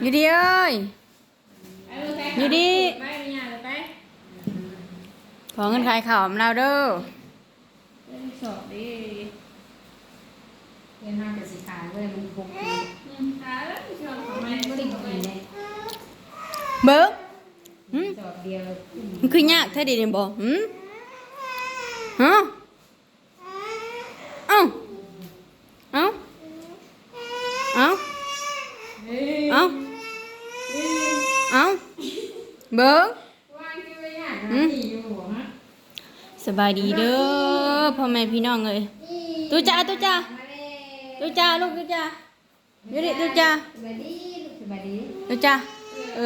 อยู่ดีเอ้ย อยู่ดี ขอเงินขายข้าวของเราเด้อเล่นสอบดิเรียนมากับสีขาวเลยมันบุกอืมหาแล้วชอบของแม่ไม่บ่ได้ได้กิของนแม่เลยเบิ้งหึสอบเดียวมันคือยากแท้ดิเนี่ยบ่หึฮะเอ้าเอ้าเอ้า เฮ้ย เอ้าเอ้า เบิ้งว่างที่ไม่ยากหืนะมที่อยู่หัวฮะสบายดีเด้อพ่อแม่พี่น้องเอ้ยตู้จ้าตู้จ้าตู้จ้าลูกตู้จ้าอยู่ดิตู้จ้าสบายดีลูกสบายดีตู้จ้าเอ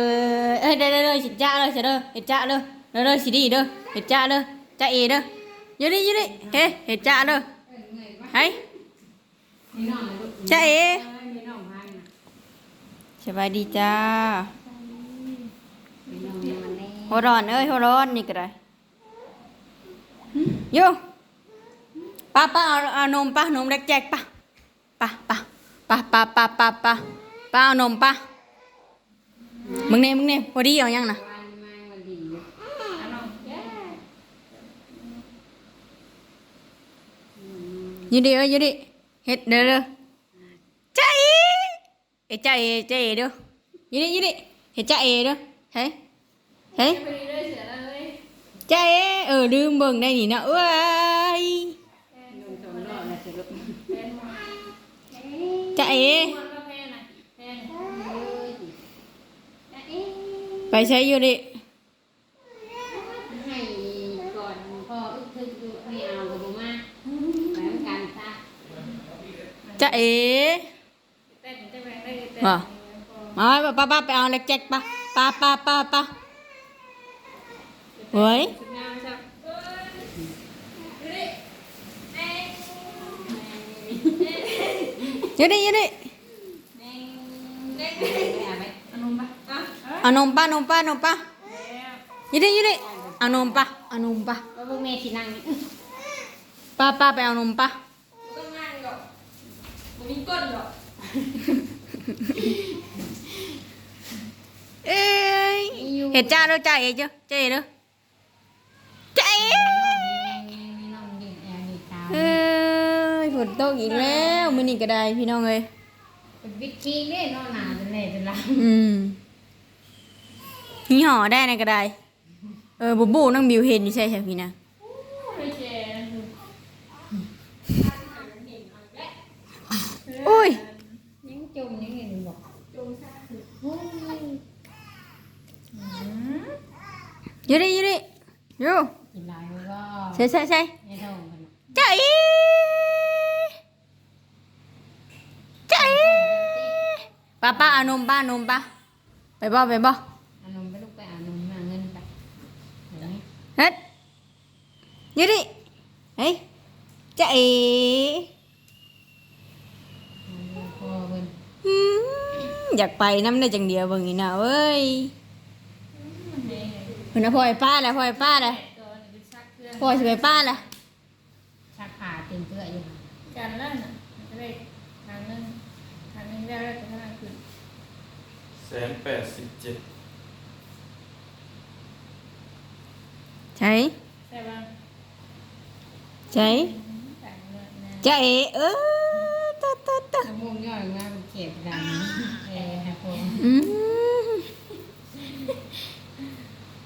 อเอ้ยเด้อเด้อเด้อสิจ้าเลยสิเด้อเฮ็ดจ้าเด้อเด้อเด้อสิดีเด้อเฮ็ดจ้าเด้อจ้าเอเด้ออยู่ดิอยู่ดิเฮ้เฮ็ดจ้าเด้อเฮ้ยมีน้องนะลูกจ้าเอมีน้องพันนะสบายดีจ้า มีน้องเนี่ยมันแน่ หัวร้อนเอ้ยหัวร้อนนี่ก็ได้โยป้าป้าเอาเอานมป้านมเล็กแจกป้าป้าป้าป้าป้าป้าป้าป้าป้าเอานมป้ามึงเนี่ยมึงเนี่ยพอดีเอายังนะวันมาวันดีเอาน้องแย่ยืดดิเอ้ยยืดดิเฮ็ดเด้อเด้อใจเอ้ใจเอใจเด้อยืดดิยืดดิเฮ็ดใจเอเด้อเฮ้ ยเฮ้ยพอดีเลยเสียแล้วเลยใจาเอเออลืมเบิ่งได้นี่นะ เฮ้ยืดดิยืดดิเอานมปะนมปะนมปะยืดดิยืดดิเอานมปะอานมปะพวกเมย์ที่นั่งป้าป้าไปเอานมปะต้องนั่หรอกผมีก้นหรอกเอ้ยเห็ดจ้าแล้วจ้าเอ้าเจ้าเอ๋เด้อ นตกอีกแล้วมื้อนี้ก็ได้พี่น้องเอ้ยเป็นวิธีเนี่ยนอนหนาเป็นแน่เป็นไรอืมหี่ห่อได้นะก็ได้ เออบูบูน้องบิวเห็นอยู่ใช่ใช่พี่นะไม่แชร์นะคืออุ้ยยังจมยังไงหนูบอกจงซ่าคือโอ้ยอยู่ดิอยู่ดิอยู่กินหลายมันก็ใช่ใช่ใช่ไม่เท่ากัน ใจใจ ป้าป้าเอานมป้านมป้าไปบ่ไปบ่เอานมไปลูกไปเอานมมาเงินไปเห็นไหมเฮ็ดอยู่ดิเฮ้ยใจเอาพ่อเพิ่นอืมอยากไปน้ำได้จังเดียวเบิ่งนี่นะเว้ยมันแดงเลยเพิ่นน่ะพ่อไอ้ป้าแหละพ่อไอ้ป้าแหละตัวนี้เป็นซักเครื่องพ่อสิไปป้าแหละ ชักขาเต็มเพื่ออยู่ กันแล้วน่ะมันจะได้ทางนึงทางนึงได้แล้วจะทางขึ้น แส นแปดสิบเจ็ดใช่ใช่ป่ะใช่แต่งเงินนะใจเออตะตะตะน้ำมูกย่อยมากเป็นเขียดดำเอ้ยครับผมอืม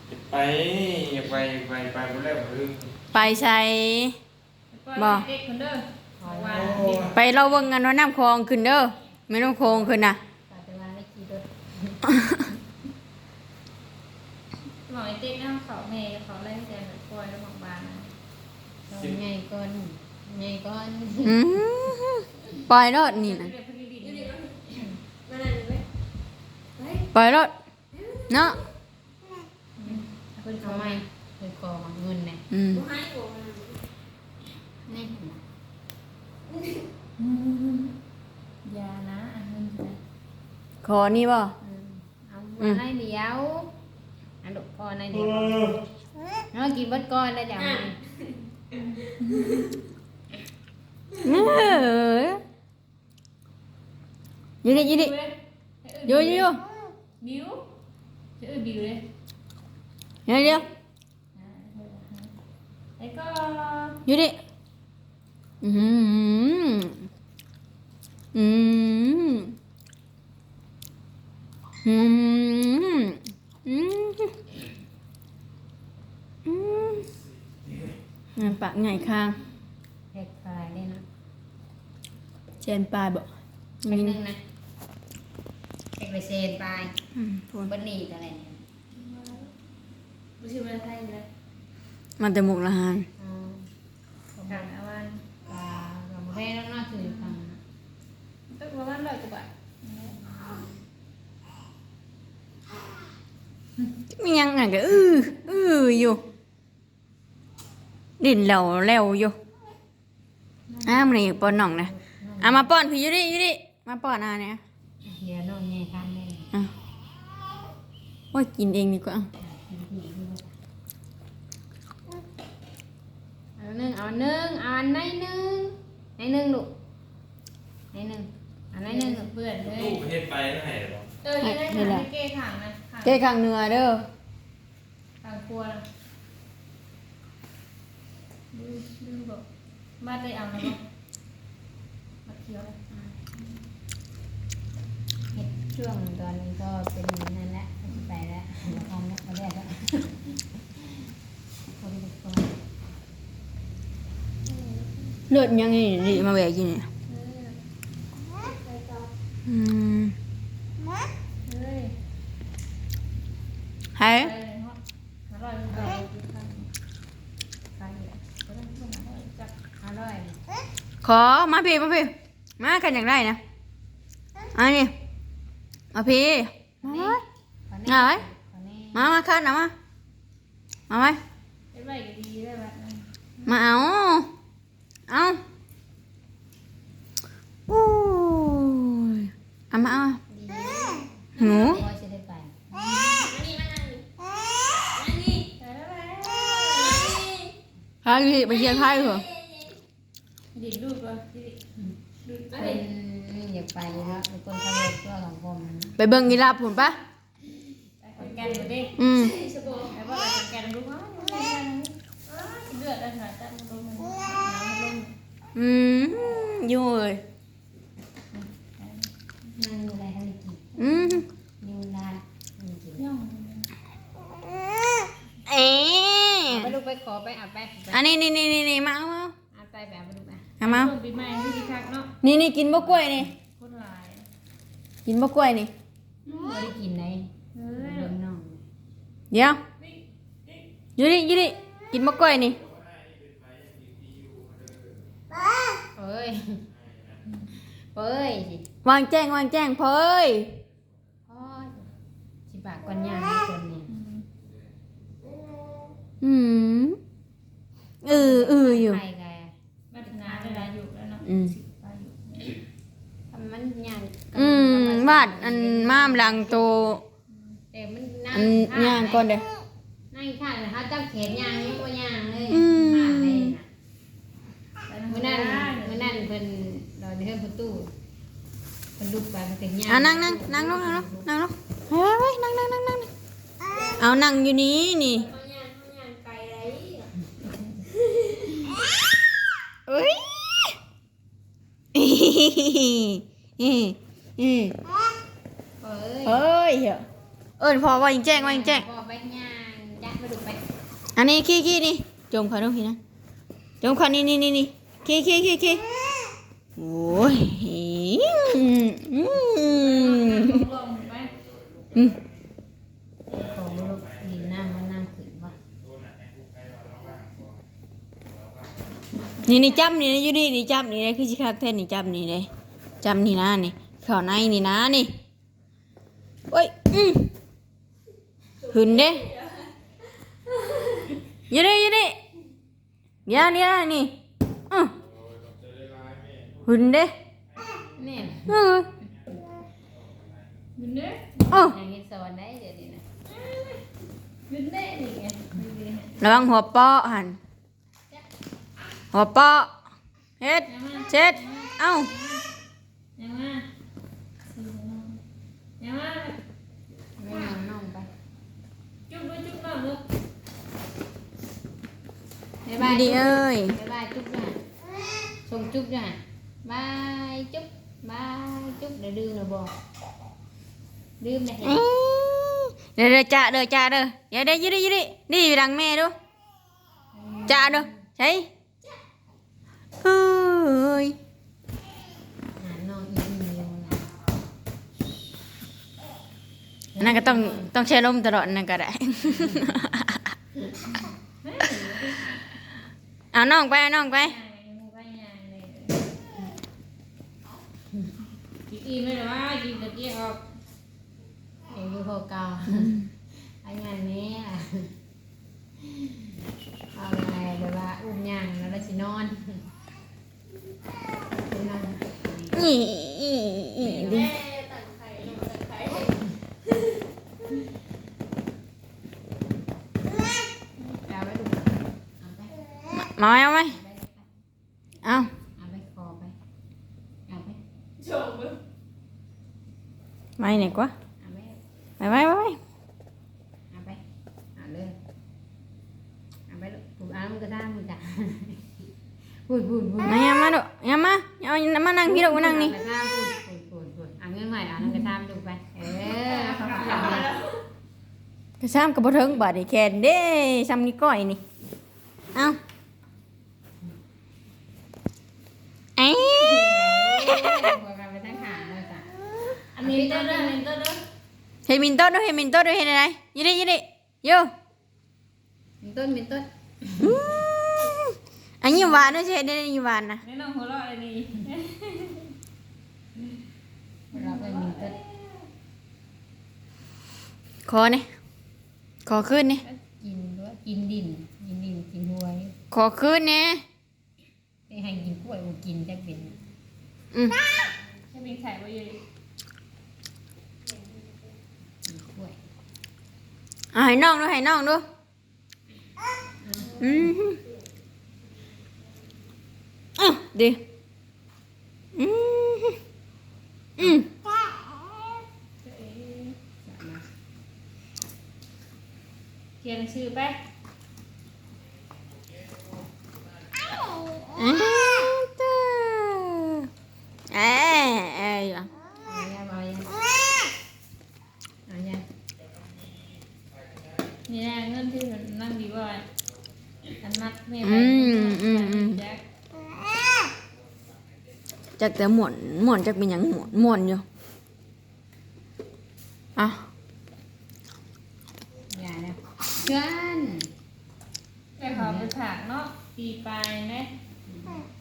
อย่าไปอย่าไปอย่าไปไปคนแรกผมลืมไปใส่บ่เด็กคนเด้อของวานไปเราเบิ่งกันว่าน้ำคลองขึ้นเด้อไม่น้ำคลองขึ้นน่ะ ปัจจุบันได้กี่รถ หมอไอติ๊กนะเขาเมย์เขาไล่เสียหรือปล่อยแล้วหมอกบานนะเราใหญ่ก้อนใหญ่ก้อนอืมปล่อยรถนี่นะเดี๋ยวพอดีดีดีมาไหนเลยปล่อยรถเนาะเพิ่นเขาไม่เพิ่นขอเงินเนี่ยอืมให้โอ้นี่ยานะอันนึงจะขอนี่บ่ Ừ. nay mì áo ăn đục coi này đi nó chỉ bớt coi đây chào à. mày. Vô đi vô đi. Vô vô vô. Biếu chữ biếu đây vô đi vô. Đi. Ừ. Ừ. ừ. อนแล้วเดี๋ยวนี้เออยืดดิยืดดิเว้ยอยู่อยู่อยู่เบิวจะเข็มอืมอืมงานปากไงข้างเด็กคลายเลยนะเชนปลายบอกเด็กนึงนะเด็กไปเซนไปอืมพูดบนนีอะไรเนี่ย ไม่ใช่ประเทศไทยเลยมันแต่หมกละหาน อ๋อ ของทางอาวัน ปลาเราไม่ได้นอกคือฟัง ตึกประมาณร้อยกว่าบาท มียังไงก็อื้ออื้ออยู่ ดินเหลวแล้วอยู่อ้าวมันอีกป้อนน่องนะเอามาป้อนคืออยู่ดิอยู่ดิมาป้อนอะเนี่ยเฮียน้องไงทำเลยอะโอ้ยกินเองดีกว่าอะเอาหนึ่งเอาหนึ่งเอาอันไหนหนึ่งไหนหนึ่งลูกไหนหนึ่งอันไหนหนึ่งลูกเบื่อเลยตู้ประเทศไปแล้วไหนหรอเออยังได้ขางเก้ขางนะขาง เจ๊ข้างเหนือเด้อขางครัวนะดูดูบอกมาได้เอาแล้วบอกมาเคี้ยวเลยเห็ดช่วงตอนนี้ก็เป็นนั่นแหละไปแล้วเดี๋ยวทำแล้วเขาเรียกแล้วเขาเรียกว่าเลือดยังไงดิมาแหวกกินเนี่ยเอออืม เฮ้ย ให้ ไปเลยฮะอร่อยอร่อยดีค่ะไปเลยก็ต้องพูดอร่อยจัดอร่อยขอมาพี่มาพี่มากันอย่างไรนะอันนี้มาพี่มาไว้ขอไงแน่ขอแน่มามาคันเอามามาไว้ไอ้ใบก็ดีได้แบบนั้นมาเอาเอาโอ้ยเอามาเอาดีหนู ก็จะได้ไป พาพี่ไปเชียร์ไพ่เหรอดิดดูก่อนดิดดูคอะไรนอยากไปแล้วเป็นคนทำเล็กตัวของผมไปเบิ่งกีฬาผมปะไปแกนมาดิอืมไอ้ว่าไปแกนรู้ว่าเลือดอะไรแต่มันลงมันน้ำมันลงอืมอยู่เลย นั่งดูอะไรให้กิน อืม นิวลาให้กิน ย่อง เอ๊ะ ไปลูก ไปขอไปอาบไปอันนี้นี่นี่นี่นี่มาเอามาอาบไปแบบไปลูกอะเอามาช่วงปีใหม่ที่ดีคักเนาะนี่นี่กินบะกล้วยนี่คนหลายกินบะกล้วยนี่ไม่ได้กินไหนเฮ้ยเดินน้องเดี๋ยวอยู่ดิอยู่ดิกินบะกล้วยนี่เอ้ยเอ้ยวางแจ้งวางแจ้งพอเอ้ยพ่อสิปากก่อนย่างคนเนี่ยอืม เออเอออยู่ ไปไงมาถึงนานเวลาอยู่แล้วเนาะอืมไปอยู่ทำมันย่างอืมวาดอันมามหลังโตแต่มันนั่อันย่างก่อนเด้อ นั่งข้างนะเขาจับแขนย่างยังบ่ย่างเลยอืม ข้างเลยนะไปมื่อนั้นมื่อนั้นเพิ่นเราในเรื่องประตูเพิ่นลุกไปเพิ่นถึงย่างอะนั่งนั่งนั่งลงนั่งลงนั่งลงเฮ้ยเฮ้ยนั่งนั่งนั่งนั่งเอานั่งอยู่นี้นี่เขาย่างเขาย่างไกลไร เอ้ยอีอีอีเอ้ยเฮ้ยเหรอเอิญพอว่ายิงแจ้งว่ายิงแจ้งพอไปย่างยักไปดูไปอันนี้ขี้ขี้นี่จมเขาดูพี่นะจมเขานี่นี่นี่นี่ขี้ขี้ขี้ขี้โอ้ยอืมอืม ลงไป อืม ของลูกดินน้ำมันน้ำขึ้นบ่ นี่นี่จับนี่นะอยู่นี่นี่จับนี่นะคือสิคักแท้นี่จับนี่เลยจับนี่นะนี่เข้าในนี่นะนี่โอ้ยอืมขึ้นเด้อยู่นี่อยู่นี่เดี๋ยวนี่นะนี่อือขึ้นเด้เนี่ยอือยืนเด้อ๋ออย่างนี้สอนได้เดี๋ยวนี้นะยืนเด้นี่ไงระวังหัวเปาะหัน หัวเปาะเฮ็ดเช็ดเอ้ายังมายังมาน้องไปจุ๊บด้วยจุ๊บน้องลูกบ๊ายบายดีเอ้ยบ๊ายบายจุ๊บจ้ะส่งจุ๊บจ้ะบายจุ๊บบายจุ๊บเดี๋ยวดื้อนะบอกดื้อไหมเดี๋ยวเดี๋ยวจ่าเดี๋ยวจ่าเดี๋ยวเดี๋ยวยืดยืดดิดิอยู่ดังแม่ดูจ่าดูใช่ เฮ้ยหาน้องอีเมียวนะอันนั่นก็ต้องต้องใช้ลมตลอดนั่นก็ได้เอาน้องไปเอาน้องไปกินอิ่มเลยเหรอวะกินตะเกียบออกเอ็งอยู่พอเก่าอันงานนี้ล่ะเอาไงแบบว่าอุ้มย่างแล้วเราสินอนไปนอนนี่อีอีดิเอาไปดูเอาไปมาเอาไหมเอาเอาไปคอไปเอาไปโฉบเลยไม่เนี่ยกว่าเอาไปไปไปไปไปเอาไปเอาเลยเอาไปลูกผูกอ้ามัน ก็ได้มึงจ้ะพูดพูดพูดมาอย่ามาดูอย่ามาเอามา นั่งพี่ดูมานั่งนี่กระทำพูดพูดพูดพูดเอาเงื่อนใหม่เอานั่งกระทำดูไป เออเขาทำเลยกระซ้ำกับบะเทิงบาดนี่แคนเด้ซ้ำนี่ก้อยนี่เอาเอ้ยหัวกันไปทั้งหางเลยจ้ะอันนี้เต้นเด้ออันนี้เต้นเด้อเฮมินโต้ด้วยเฮมินโต้ด้วยเห็นอะไยี่ดิยี่ดิโยมีต้นมีต้นอืมอันนี้หวานด้วยใช่ไหมนี่หวานนะแนะนำหัวเราะอะไรนี่ เราเป็นมีต้นขอเนี่ยขอขึ้นเนี่ยกินด้วยกินดินกินดินกินหวยขอขึ้นเนี่ยไปให้กินกล้วยกูกินจะเป็นอืมให้มีไข่ไว้อยู่ดิกินกล้วยเอาให้น้องด้วยให้น้องด้วยอืมอะดีอืมอืม เขียนชื่อไปอ่าเต้อเอ้ยเอ้ยอะเอายังเอายังเอายังนี่แหละเงินที่นั่งดีว่าอันนัดแม่ไปอืมอืมอืมแจ็คจากแต่หมวนหมวนจากเป็นหยังหมวนหมวนอยู่อะ อย่านะเพื่อน แม่ขอไปถากเนาะปีปลายนะ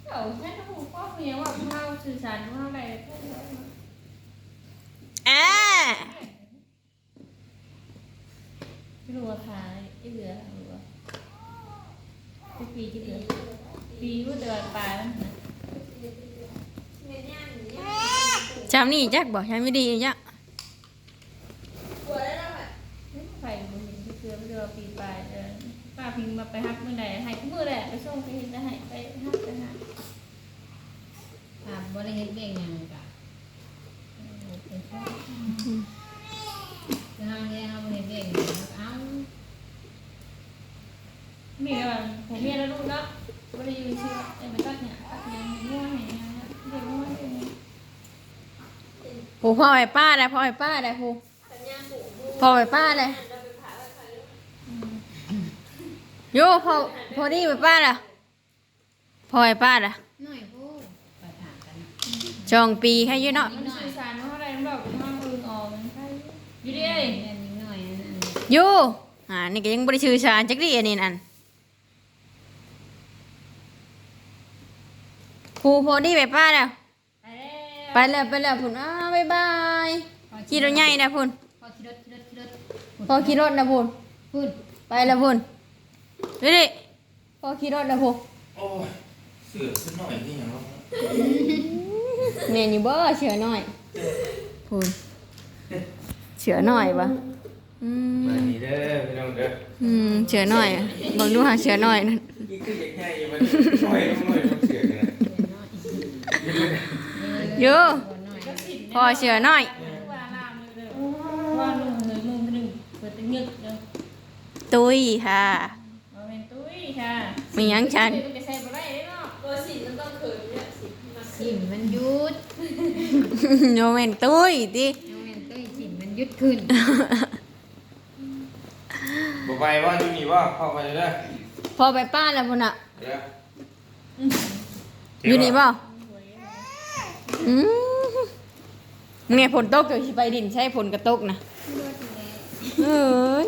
เดี๋ยวแค่หูพ่อเมียว่าเล่าสื่อสารว่าอะไร อ่า ไม่ รู้ว่าขาที่เหลือหรือว่าที่ปีที่เหลือปีว่าเดือนปลายมันนะจำนี่จักบอกจำไม่ดีจ้ะไข่บุญที่เกลือไม่เดือนปีปลายเดือนป้าพิงมาไปฮักเมื่อไหร่ให้เมื่อไหร่ไปส่งไปเห็นจะให้ไปฮักไปหาอ่าบริเฮ็ดเบ่งยังกะจะทำยังเอาบริเฮ็ดเบ่งเอา มี แบบผมเมียแล้วลูกเนาะไม่ได้ยืนเชื่อไอ้ไปตัดเนี่ยตัดเนี่ยง่วงเนี่ยเด็กง่วงเนี่ยผู้พ่อไอ้ป้าได้พ่อไอ้ป้าได้ผู้พ่อไอ้ป้าได้โย่พ่อพ่อดีไอ้ป้าล่ะพ่อไอ้ป้าล่ะหน่อยพูดประถามกันจองปีให้อยืนเนาะมันสื่อสารว่าอะไรมันแบบมันอึงออกมันใช่อยู่ดิเอ้ยเล่นนิดหน่อยนั่นอยู่อ่านี่ก็ยังบริชื่อชาญจักรีอันนี้นั่น ผู้พอดีไปป้าแล้วไปแล้วไปแล้วไปแล้วพุ่นอ้าวบ๊ายบายขี่รถใหญ่นะพุ่นพอขี่รถขี่รถขี่รถพอขี่รถนะพุ่นพูดไปแล้วพุ่นดูดิพอขี่รถนะพุ่นโอ้ยเสือขึ้นหน่อยนี่อย่างเราเนียนอยู่บ่เชือน้อยพุ่นเชือน้อยปะอืมามนี่เด้อพี่น้องเด้ออืมเชือน้อยอะเบังดูหาเชือน้อยนั่นยิ่งขึ้นใหญ่ๆมันหน่อยหน่อยมันเสือกัน อยู่คนหน่อยพอเชือน้อยว่าลามเลยเด้อว่าลุงเหนื่อยมึงหนึ่งเปิดตึงยึกเด้อตุยค่ะเอาเป็นตุ้ยค่ะมีหยังฉันมันจะใส่บ่ได้เด้เนาะตัวสีมันต้องเขินเนี่ยสีมันสินมันหยุดโยเมนตุ้ยติน้องแม่นตุ้ยสินมันหยุดขึ้นบ่ไปว่าอยู่นี่ว่าเข้าไปเลยเด้อพอไปป้านแล้วพุ่นน่ะเดี๋ยวอยู่นี่เปล่า อืมมึงเนี่ยฝนตกเดี๋ยวสิไปดินใช่ฝนกระตกนะเอ้ย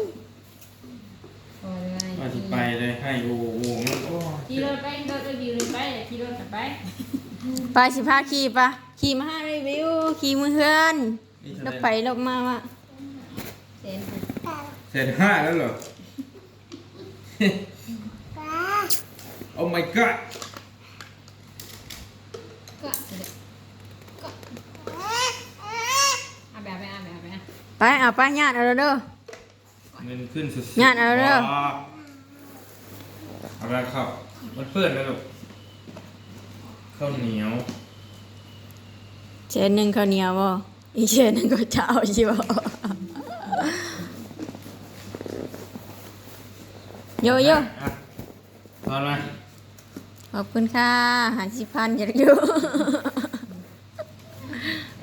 พอเลยว่าสิไปเลยให้โอ้โหมันโอ้ขี่รถไปรถก็ยืนไปขี่รถกลับไปไปสิพาขี่ปะขี่มาให้รีวิวขี่มือเพื่อนนี่แล้วไปแล้วมาวะเซ็นเสร็จห้าแล้วเหรอ โอ้ my god ก็เสร็จก็เอาแบบไปเอาแบบไปอะ ไปเอาไปญาติเอาเด้อ เงินขึ้นสุดงานเอาเด้อ เอาไปเข้ามันเปื้อนแล้วลูกข้าวเหนียวเชนหนึ่งข้าวเหนียวบ่อีกเชนหนึ่งก็เช้าใช่บ่โยโย่อะตอนมาขอบคุณค่ะหันสิพันอยากอยู่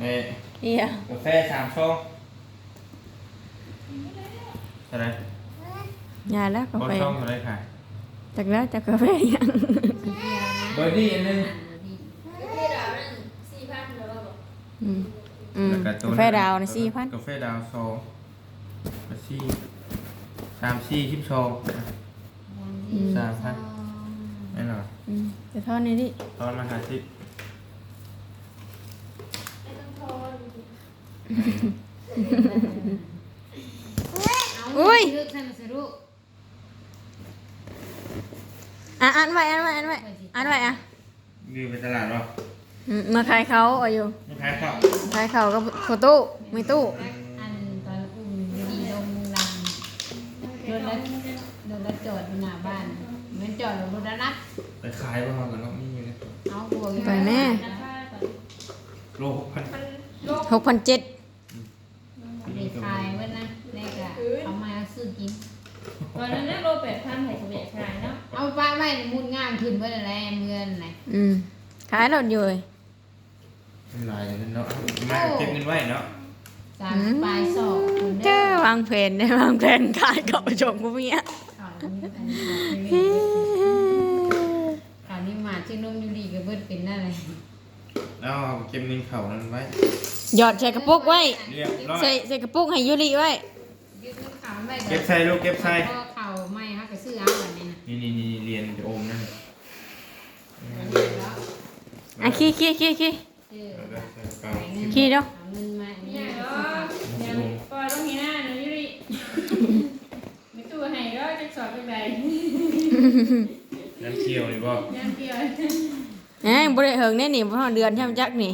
เอ้ยเฮีย กาแฟสามช่อง เท่าไหรอย่าแล้วกาบอแฟช่องเท่าไหรค่ะจากแล้วจากกาแฟยังเบอร์ดี้อันหนึง อืมอืมแล้วกาตัวแฟดาวนะสี่พันกาแฟดาวสองกาซี่สามสี่ชิปโชว์สามพันไม่หรออืมจะเท่านี้ดิตอนมาหาสิ อุ้ย ลึกให้มันสรุป อะอ่านไว้อ่านไว้อ่านไว้อ่านไว้อะ มีไปตลาดหรอ อื มมาขายเขาเอาอยู่ไม่ขายข้าวขายเขาก็โคตู้มีตู้อันตอนอุ้มดีลงลำรถแล้วรถแล้วจอดอยู่หน้าบ้านเหมือนจอดรถแล้วนัดไปขายบ้างกันเนาะนี่อยู่เลยเอาหัวอยู่ไปแม่ราคาก่อนโลหกพันโลกหกพันเจ็ดไปขายเว้ยนะแรกอะเอามาซื้อกินตอนนั้นเนี่ยโลแปดพันไข่กระเบะขายเนาะเอาป้าไม่มุดงามขึ้นเพื่อนอะไรเมือนไหนอืมขายรถอยู่เลย เป็นลายอย่างนั้นเนาะมาเก็บเงินไว้เนาะสามปลายศอกคนเจ้เด้อวางแผนได้วางแผนขายเขาชมกูเมียข่าวนี้อันนี้ข่าวนี้มาชื่อนุ่มยูดีกับเบิร์ดเป็นอะไรแล้วเอาเก็บเงินเข่านั้นไว้ หยอดใส่กระปุกไว้เรียบร้อย ใส่ใส่กระปุกให้ยูริไว้ยึดลูกข่าวไม่เก็บใส่ลูกเก็บใส่ก็ข่าวไม่ฮะก็ซื้อเอาแบบนี้นะนี่นี่นี่เรียนโอมนั่นแล้วอะขี้ขี้ขี้ขี้ซื้อแล้วก็ใส่กระเป๋าขี้ เด้อเอาเงินมาเนี่เนี่ยยเนาะเนี่ยปล่อยต้องมีหน้าเนาะยุริไม่ตัวให้ก็จะสอบเป็นไรน้ำเคี่ยวนี่บ่ย่างเกี่ยวเอ้ยบ่ได้เฮิงแน่นี่บ่อเดือนใช่มั้ยจักนี่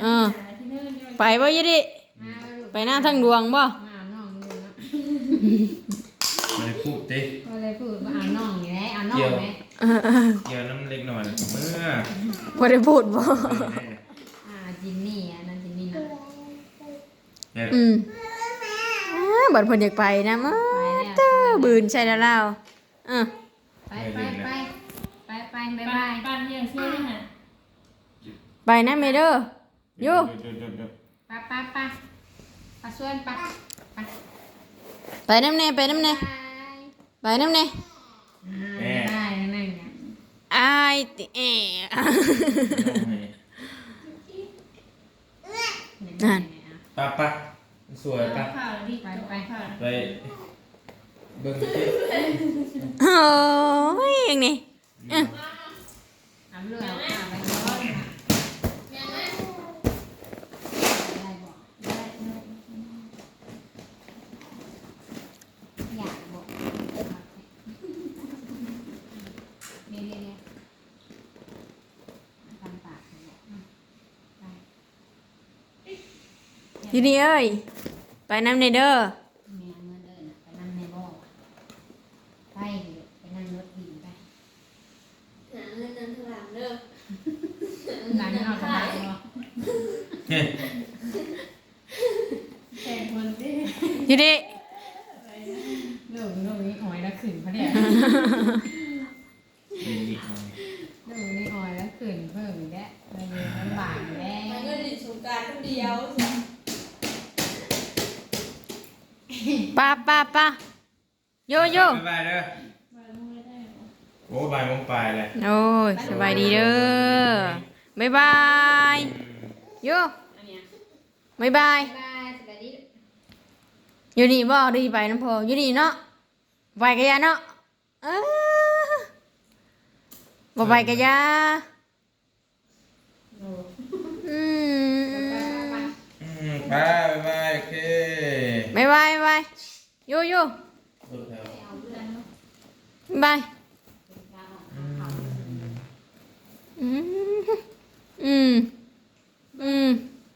โอ้ยที่นู่นเนี่ยไปบ่ยูริไปหน้าทั้งดวงบ่มาเอาน้องดูนะมาเลยพูดดิก็เลยพูดว่าเอาน้องอยู่แล้วเอาน้องไหมเออเออเกี่ยวน้ำเล็กหน่อยเมื่อบ่ได้พูดบ่ จินนี่อันนั้นจินนี่นะเนี่ยอืมอ้าบัดเพิ่นอยากไปนะมาเต้อบืนใช่แล้วเราเออไปไปไปไปไปไปบ๊ายบายปันยังเชื่อฮะไปนะเมเด้ออยู่เดี๋วเดี๋ยวเดี๋ยวไปไปไปไปส่วนไปไปไปน้ำแน่ไปน้ำแน่ไปน้ำแน่ได้นั่นไงอายติแอะเอาให้ป้าป้าสวยป้าข่าวดีไปไปข่าวไปเบิ่งสิโอ้ยอย่างนี้เอาเรื่องเอาไปก่อนได้บอกได้อยากบอกนี่นี่นี่ทำปากบอกไป ยูนี่เอ้ย ไปน้ำในเด้อ แม่เงินเดินไปนั่งในบ่อไปไปนั่งรถหินไปหลังนอกสบายบ่ เฮ้ย แข่งคนดิ อยู่นี่ เรื่องเรื่องนี้หอยละขึ้นเขาเนี่ย เดียว ป้าป้าป้าโยโย่บ๊ายบายเด้อโอ้บ่ายโมงปลายเลยโอ้ยสบายดีเด้อบ๊ายบายโยอันเนี้ยบ๊ายบายบ๊ายบายสวัสดีอยู่นี่บ่ดีไปน้ำพออยู่นี่เนาะไปกะยาเนาะเออบ่ไปกะยาโอ้อืมอืมไปบ๊ายบายโอเคบ๊ายบายบ๊ายบาย โยโย่สุดแล้วบายอืมอืมอืม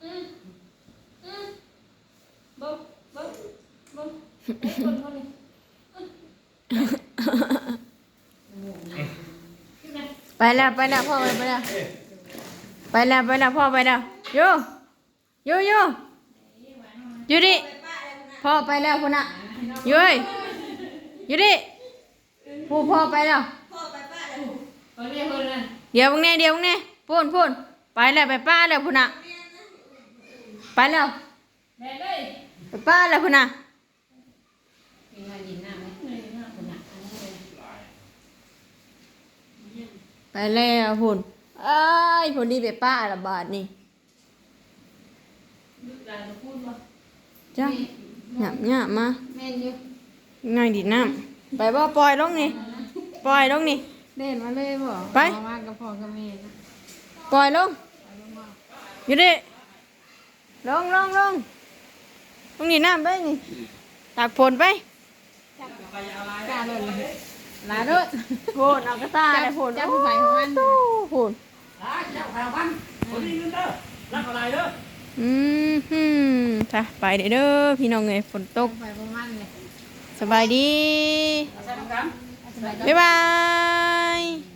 อืมบ๊อบบ๊อบบ๊อบไปแล้วไปแล้วพ่อไปแล้วไปแล้วไปแล้วพ่อไปแล้วโยโยโยอยู่ดิพ่อไปแล้วพุ่นน่ะ ยุ้ยอยู่ดิผู้พ่อไปแล้วคนนี้คนนั้นเดี๋ยวมึงแน่เดี๋ยวมึงแน่พูนพูนไปแล้วไปป้าแล้วพุ่นน่ะไปแล้วแม่เลยไปป้าแล้วพุ่นน่ะมีมายินหน้าไหมนี่นะคนหนักอันนี้เลยไปแล้วพุ่นเอ้ยพุ่นนี่ไปป้าละบาทนี่ลูกหลานจะพูดว่าจ้า หยับหยับมาแม่นอยู่ง่ายดีน้ำไปบ่ปล่อยลงนี่ปล่อยลงนี่เด่นมาเลยบ่ไปมาว่ากับพ่อกับแม่นะปล่อยลงอยู่ดิลงลงลงลงนี่น้ำไปนี่ตากฝนไปกล้าเลยเลยลาโดดโผนเอากระตาเลยโผนจับผู้ชายของมันโอ้โผนเจ้าข่าวพันคนนี้เงินเด้อรักอะไรเด้อ อืมฮึมจ้ะไปเด้อเด้อพี่น้องเอ้ยฝนตก ไปประมาณเลยสบายดีใช่ไหมครับสบายดีบ๊ายบาย